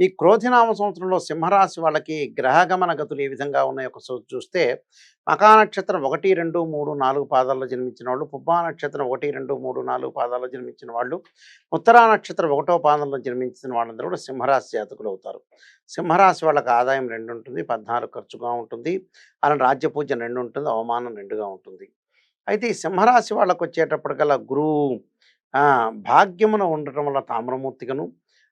ఈ క్రోధినామ సంవత్సరంలో సింహరాశి వాళ్ళకి గ్రహగమన గతులు ఏ విధంగా ఉన్నాయో ఒకసారి చూస్తే మకా నక్షత్రం ఒకటి రెండు మూడు నాలుగు పాదాల్లో జన్మించిన వాళ్ళు పుబ్బా నక్షత్రం ఒకటి రెండు మూడు నాలుగు పాదాల్లో జన్మించిన వాళ్ళు ఉత్తరా నక్షత్రం ఒకటో పాదంలో జన్మించిన వాళ్ళందరూ కూడా సింహరాశి జాతకులు అవుతారు. సింహరాశి వాళ్ళకి ఆదాయం రెండు ఉంటుంది పద్నాలుగు ఖర్చుగా ఉంటుంది అలానే రాజ్య పూజ రెండు ఉంటుంది అవమానం రెండుగా ఉంటుంది. అయితే ఈ సింహరాశి వాళ్ళకు వచ్చేటప్పటికల్లా గురువు భాగ్యమున ఉండటం వల్ల తామ్రమూర్తిగను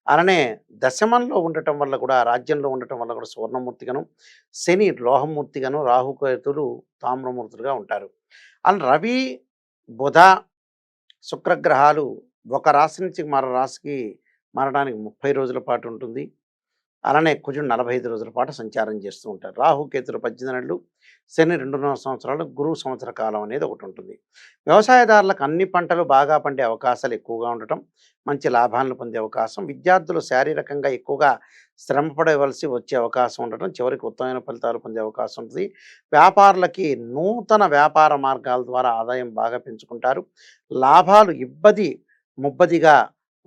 అలానే దశమంలో ఉండటం వల్ల కూడా రాజ్యంలో ఉండటం వల్ల కూడా సువర్ణమూర్తిగాను శని లోహమూర్తిగాను రాహుకేతులు తామ్రమూర్తులుగా ఉంటారు. అలా రవి బుధ శుక్రగ్రహాలు ఒక రాశి నుంచి మరో రాశికి మారడానికి ముప్పై రోజుల పాటు ఉంటుంది. అలానే కుజుడు నలభై ఐదు రోజుల పాటు సంచారం చేస్తూ ఉంటారు రాహుకేతులు పద్దెనిమిది నెలలు శని రెండున్నర సంవత్సరాలు గురువు సంవత్సర కాలం అనేది ఒకటి ఉంటుంది. వ్యవసాయదారులకు అన్ని పంటలు బాగా పండే అవకాశాలు ఎక్కువగా ఉండటం మంచి లాభాలను పొందే అవకాశం విద్యార్థులు శారీరకంగా ఎక్కువగా శ్రమ పడవలసి వచ్చే అవకాశం ఉండటం చివరికి ఉత్తమమైన ఫలితాలు పొందే అవకాశం ఉంటుంది. వ్యాపారులకి నూతన వ్యాపార మార్గాల ద్వారా ఆదాయం బాగా పెంచుకుంటారు. లాభాలు ఇబ్బంది ముబ్బదిగా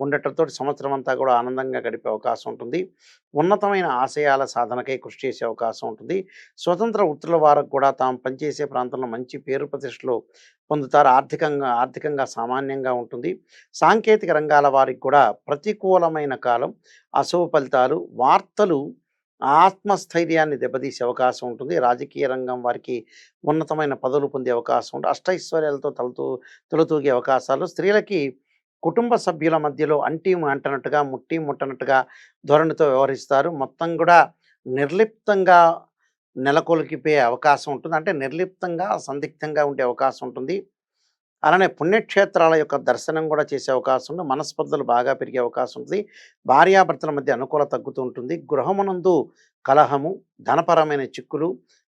ఉండటంతో సంవత్సరం అంతా కూడా ఆనందంగా గడిపే అవకాశం ఉంటుంది. ఉన్నతమైన ఆశయాల సాధనకై కృషి చేసే అవకాశం ఉంటుంది. స్వతంత్ర వృత్తుల వారికి కూడా తాము పనిచేసే ప్రాంతంలో మంచి పేరు ప్రతిష్టలు పొందుతారు. ఆర్థికంగా ఆర్థికంగా సామాన్యంగా ఉంటుంది. సాంకేతిక రంగాల వారికి కూడా ప్రతికూలమైన కాలం అశుభ ఫలితాలు వార్తలు ఆత్మస్థైర్యాన్ని దెబ్బతీసే అవకాశం ఉంటుంది. రాజకీయ రంగం వారికి ఉన్నతమైన పదవులు పొందే అవకాశం ఉంటుంది. అష్టైశ్వర్యాలతో తలతూ తొలతూగే అవకాశాలు. స్త్రీలకి కుటుంబ సభ్యుల మధ్యలో అంటి అంటనట్టుగా ముట్టి ముట్టనట్టుగా ధోరణితో వ్యవహరిస్తారు. మొత్తం కూడా నిర్లిప్తంగా నెలకొలికిపోయే అవకాశం ఉంటుంది. అంటే నిర్లిప్తంగా సందిగ్ధంగా ఉండే అవకాశం ఉంటుంది. అలానే పుణ్యక్షేత్రాల యొక్క దర్శనం కూడా చేసే అవకాశం ఉంది. మనస్పర్ధలు బాగా పెరిగే అవకాశం ఉంటుంది. భార్యాభర్తల మధ్య అనుకూల తగ్గుతూ ఉంటుంది. గృహమునందు కలహము ధనపరమైన చిక్కులు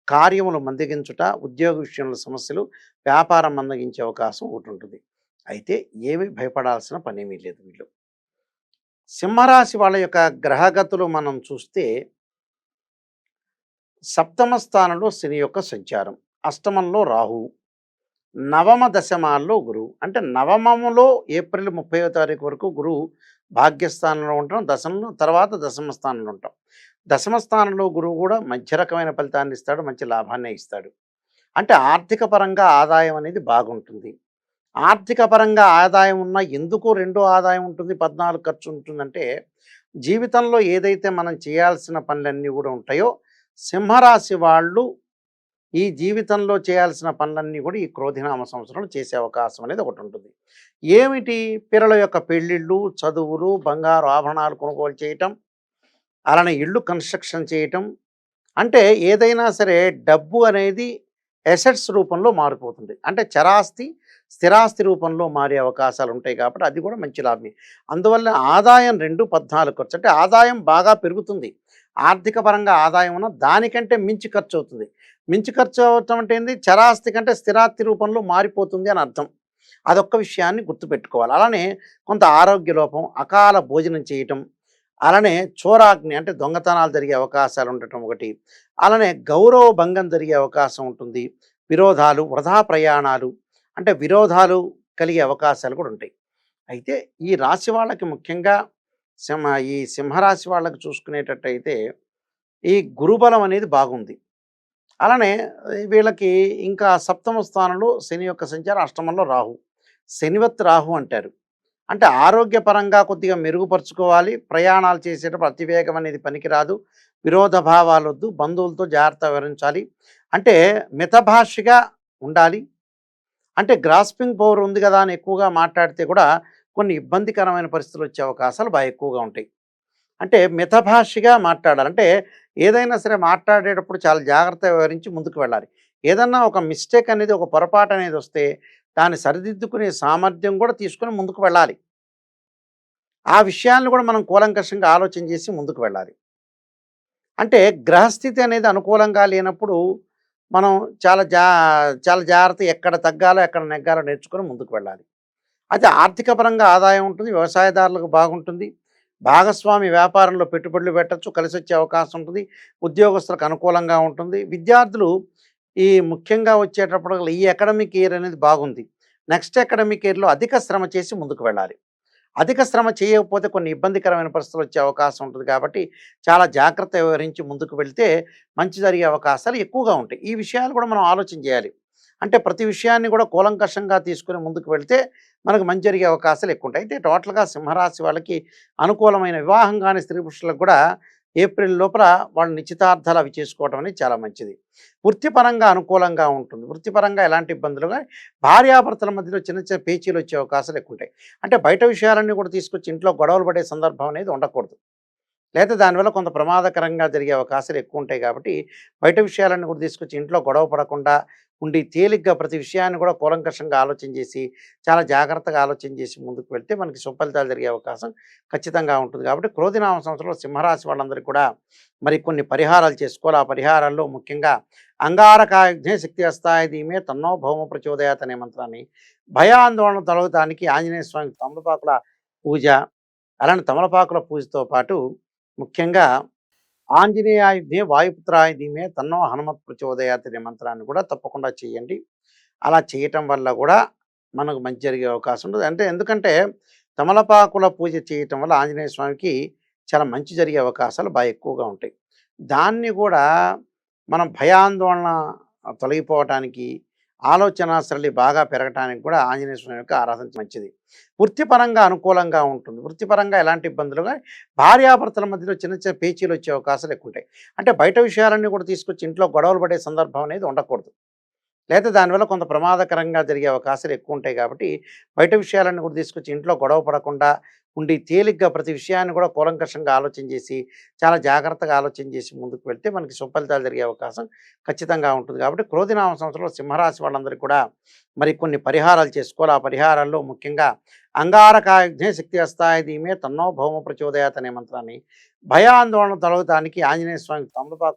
కార్యములు మందగించుట ఉద్యోగ విషయంలో సమస్యలు వ్యాపారం మందగించే అవకాశం ఒకటి ఉంటుంది. అయితే ఏమి భయపడాల్సిన పనేమీ లేదు వీళ్ళు. సింహరాశి వాళ్ళ యొక్క గ్రహగతులు మనం చూస్తే సప్తమ స్థానంలో శని యొక్క సంచారం అష్టమంలో రాహు నవమ దశమాల్లో గురువు అంటే నవమములో ఏప్రిల్ ముప్పైవ తారీఖు వరకు గురువు భాగ్యస్థానంలో ఉంటాం దశంలో తర్వాత దశమ స్థానంలో ఉంటాం. దశమ స్థానంలో గురువు కూడా మధ్య రకమైన ఫలితాన్ని ఇస్తాడు మంచి లాభాన్ని ఇస్తాడు. అంటే ఆర్థిక పరంగా ఆదాయం అనేది బాగుంటుంది. ఆర్థిక పరంగా ఆదాయం ఉన్నా ఎందుకు రెండో ఆదాయం ఉంటుంది పద్నాలుగు ఖర్చు ఉంటుందంటే జీవితంలో ఏదైతే మనం చేయాల్సిన పనులన్నీ కూడా ఉంటాయో సింహరాశి వాళ్ళు ఈ జీవితంలో చేయాల్సిన పనులన్నీ కూడా ఈ క్రోధినామ సంవత్సరంలో చేసే అవకాశం అనేది ఒకటి ఉంటుంది. ఏమిటి? పిల్లల యొక్క పెళ్ళిళ్ళు చదువులు బంగారు ఆభరణాలు కొనుగోలు చేయటం అలానే ఇళ్ళు కన్స్ట్రక్షన్ చేయటం అంటే ఏదైనా సరే డబ్బు అనేది ఎసెట్స్ రూపంలో మారిపోతుంది. అంటే చరాస్తి స్థిరాస్తి రూపంలో మారే అవకాశాలు ఉంటాయి కాబట్టి అది కూడా మంచి లాభమే. అందువల్ల ఆదాయం రెండు పద్నాలుగు ఖర్చు అంటే ఆదాయం బాగా పెరుగుతుంది. ఆర్థిక పరంగా ఆదాయం ఉన్న దానికంటే మించి ఖర్చు అవుతుంది. మించి ఖర్చు అవటం అంటే ఏంది? చరాస్తి కంటే స్థిరాస్తి రూపంలో మారిపోతుంది అని అర్థం. అదొక్క విషయాన్ని గుర్తుపెట్టుకోవాలి. అలానే కొంత ఆరోగ్య లోపం అకాల భోజనం చేయటం అలానే చోరాగ్ని అంటే దొంగతనాలు జరిగే అవకాశాలు ఉండటం ఒకటి అలానే గౌరవ భంగం జరిగే అవకాశం ఉంటుంది. విరోధాలు వృధా ప్రయాణాలు అంటే విరోధాలు కలిగే అవకాశాలు కూడా ఉంటాయి. అయితే ఈ రాశి వాళ్ళకి ముఖ్యంగా సింహ ఈ సింహరాశి వాళ్ళకి చూసుకునేటట్టయితే ఈ గురుబలం అనేది బాగుంది. అలానే వీళ్ళకి ఇంకా సప్తమ స్థానంలో శని యొక్క సంచారం అష్టమంలో రాహు. శనివత్ రాహు అంటారు. అంటే ఆరోగ్యపరంగా కొద్దిగా మెరుగుపరుచుకోవాలి. ప్రయాణాలు చేసేటప్పుడు అతివేగం అనేది పనికిరాదు. విరోధ భావాలు వద్దు బంధువులతో జాగ్రత్త వివరించాలి అంటే మితభాషగా ఉండాలి. అంటే గ్రాస్పింగ్ పవర్ ఉంది కదా అని ఎక్కువగా మాట్లాడితే కూడా కొన్ని ఇబ్బందికరమైన పరిస్థితులు వచ్చే అవకాశాలు బాగా ఎక్కువగా ఉంటాయి. అంటే మితభాషిగా మాట్లాడాలి. అంటే ఏదైనా సరే మాట్లాడేటప్పుడు చాలా జాగ్రత్త వివరించి ముందుకు వెళ్ళాలి. ఏదన్నా ఒక మిస్టేక్ అనేది ఒక పొరపాటు అనేది వస్తే దాన్ని సరిదిద్దుకునే సామర్థ్యం కూడా తీసుకొని ముందుకు వెళ్ళాలి. ఆ విషయాలను కూడా మనం కూలంకషంగా ఆలోచన చేసి ముందుకు వెళ్ళాలి. అంటే గ్రహస్థితి అనేది అనుకూలంగా లేనప్పుడు మనం చాలా జా చాలా జాగ్రత్త ఎక్కడ తగ్గాలో ఎక్కడ నెగ్గాలో నేర్చుకొని ముందుకు వెళ్ళాలి. అయితే ఆర్థిక పరంగా ఆదాయం ఉంటుంది వ్యవసాయదారులకు బాగుంటుంది. భాగస్వామి వ్యాపారంలో పెట్టుబడులు పెట్టచ్చు కలిసి వచ్చే అవకాశం ఉంటుంది ఉద్యోగస్తులకు అనుకూలంగా ఉంటుంది. విద్యార్థులు ఈ ముఖ్యంగా వచ్చేటప్పుడు ఈ అకాడమిక్ ఇయర్ అనేది బాగుంది. నెక్స్ట్ అకాడమిక్ ఇయర్లో అధిక శ్రమ చేసి ముందుకు వెళ్ళాలి. అధిక శ్రమ చేయకపోతే కొన్ని ఇబ్బందికరమైన పరిస్థితులు వచ్చే అవకాశం ఉంటుంది కాబట్టి చాలా జాగ్రత్త వివరించి ముందుకు వెళితే మంచి జరిగే అవకాశాలు ఎక్కువగా ఉంటాయి. ఈ విషయాలు కూడా మనం ఆలోచన చేయాలి. అంటే ప్రతి విషయాన్ని కూడా కూలంకషంగా తీసుకుని ముందుకు వెళితే మనకు మంచి జరిగే అవకాశాలు ఎక్కువ ఉంటాయి. అయితే టోటల్గా సింహరాశి వాళ్ళకి అనుకూలమైన వివాహం కాని స్త్రీ పురుషులకు కూడా ఏప్రిల్ లోపల వాళ్ళు నిశ్చితార్థాలు అవి చేసుకోవడం అనేది చాలా మంచిది. వృత్తిపరంగా అనుకూలంగా ఉంటుంది. వృత్తిపరంగా ఎలాంటి ఇబ్బందులు కానీ భార్యాభర్తల మధ్యలో చిన్న చిన్న పేచీలు వచ్చే అవకాశాలు ఎక్కువ ఉంటాయి అంటే బయట విషయాలన్నీ కూడా తీసుకొచ్చి ఇంట్లో గొడవలు పడే సందర్భం అనేది ఉండకూడదు. లేదా దానివల్ల కొంత ప్రమాదకరంగా జరిగే అవకాశాలు ఎక్కువ ఉంటాయి కాబట్టి బయట విషయాలను కూడా తీసుకొచ్చి ఇంట్లో గొడవ పడకుండా ఉండి తేలిగ్గా ప్రతి విషయాన్ని కూడా కూలంకషంగా ఆలోచన చేసి చాలా జాగ్రత్తగా ఆలోచన చేసి ముందుకు వెళ్తే మనకి సుఫలితాలు జరిగే అవకాశం ఖచ్చితంగా ఉంటుంది. కాబట్టి క్రోధినామ సంవత్సరంలో సింహరాశి వాళ్ళందరికీ కూడా మరి కొన్ని పరిహారాలు చేసుకోవాలి. ఆ పరిహారాల్లో ముఖ్యంగా అంగారకాయుధ్నే శక్తి అస్తాయి దీమే తన్నో భౌమ ప్రచోదయాత్ అనే మంత్రాన్ని భయాందోళన తొలగటానికి ఆంజనేయ స్వామి తమలపాకుల పూజ అలానే తమలపాకుల పూజతో పాటు ముఖ్యంగా ఆంజనేయాయుధే వాయుపుత్రాయుధమే తన్నో హనుమత్ ప్రచోదయాత్ అనే మంత్రాన్ని కూడా తప్పకుండా చేయండి. అలా చేయటం వల్ల కూడా మనకు మంచి జరిగే అవకాశం ఉంటుంది అంటే ఎందుకంటే తమలపాకుల పూజ చేయటం వల్ల ఆంజనేయ స్వామికి చాలా మంచి జరిగే అవకాశాలు బాగా ఎక్కువగా ఉంటాయి. దాన్ని కూడా మనం భయాందోళన తొలగిపోవటానికి ఆలోచన సరళి బాగా పెరగటానికి కూడా ఆంజనేయ స్వామి యొక్క ఆరాధన మంచిది. వృత్తిపరంగా అనుకూలంగా ఉంటుంది. వృత్తిపరంగా ఎలాంటి ఇబ్బందులుగా భార్యాభర్తల మధ్యలో చిన్న చిన్న పేచీలు వచ్చే అవకాశాలు ఎక్కువ ఉంటాయి అంటే బయట విషయాలన్నీ కూడా తీసుకొచ్చి ఇంట్లో గొడవలు పడే సందర్భం అనేది ఉండకూడదు. లేదా దానివల్ల కొంత ప్రమాదకరంగా జరిగే అవకాశాలు ఎక్కువ ఉంటాయి కాబట్టి బయట విషయాలన్నీ కూడా తీసుకొచ్చి ఇంట్లో గొడవ పడకుండా ఉండి తేలిగ్గా ప్రతి విషయాన్ని కూడా కూలంకషంగా ఆలోచన చేసి చాలా జాగ్రత్తగా ఆలోచన చేసి ముందుకు వెళ్తే మనకి సుఫలితాలు జరిగే అవకాశం ఖచ్చితంగా ఉంటుంది. కాబట్టి క్రోధినామ సంవత్సరంలో సింహరాశి వాళ్ళందరికీ కూడా మరి కొన్ని పరిహారాలు చేసుకోవాలి. ఆ పరిహారాల్లో ముఖ్యంగా అంగారకాయజ్ఞ శక్తి అస్తాయి దీమే తన్నో భౌమ ప్రచోదయాత్ అనే మంత్రాన్ని భయాందోళన తొలగటానికి ఆంజనేయ స్వామి తమలపాకు